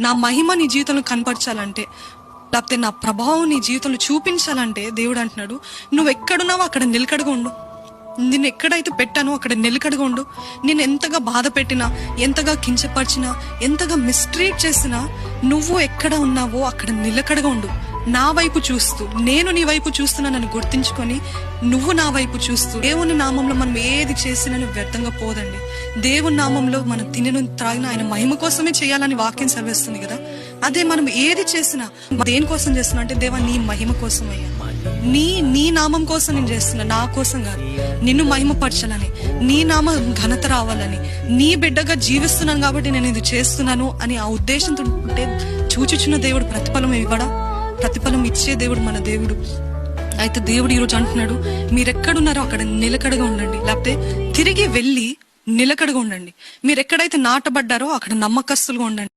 నా మహిమ నీ జీవితంలో కనపరచాలంటే లేకపోతే నా ప్రభావం నీ జీవితంలో చూపించాలంటే దేవుడు అంటున్నాడు నువ్వు ఎక్కడున్నావో అక్కడ నిలకడగా ఉండు. ఎక్కడైతే పెట్టానో అక్కడ నిలకడగా ఉండు. నేను ఎంతగా బాధ పెట్టినా ఎంతగా కించపరిచినా ఎంతగా మిస్ట్రీట్ చేసినా నువ్వు ఎక్కడ ఉన్నావో అక్కడ నిలకడగా ఉండు. నా వైపు చూస్తూ నేను నీ వైపు చూస్తున్నానని గుర్తించుకొని నువ్వు నా వైపు చూస్తూ దేవుని నామంలో మనం ఏది చేసినా నువ్వు వ్యర్థంగా పోదండి. దేవుని నామంలో మనం తినను త్రాగిన ఆయన మహిమ కోసమే చేయాలని వాక్యం సెలవిస్తుంది కదా. అదే మనం ఏది చేసినా దేనికోసం చేస్తున్నా అంటే దేవా నీ మహిమ కోసం అయ్యా నీ నీ నామం కోసం నేను చేస్తున్నా నా కోసం కాదు. నిన్ను మహిమపరచాలని నీ నామ ఘనత రావాలని నీ బిడ్డగా జీవిస్తున్నాను కాబట్టి నేను ఇది చేస్తున్నాను అని ఆ ఉద్దేశంతో ఉంటే చూచుచున్న దేవుడు ప్రతిఫలం ఇవ్వడా? ప్రతిఫలం ఇచ్చే దేవుడు మన దేవుడు. అయితే దేవుడు ఈరోజు అంటున్నాడు మీరెక్కడున్నారో అక్కడ నిలకడగా ఉండండి. లేకపోతే తిరిగి వెళ్ళి నిలకడగా ఉండండి. మీరు ఎక్కడైతే నాటబడ్డారో అక్కడ నమ్మకస్తులుగా ఉండండి.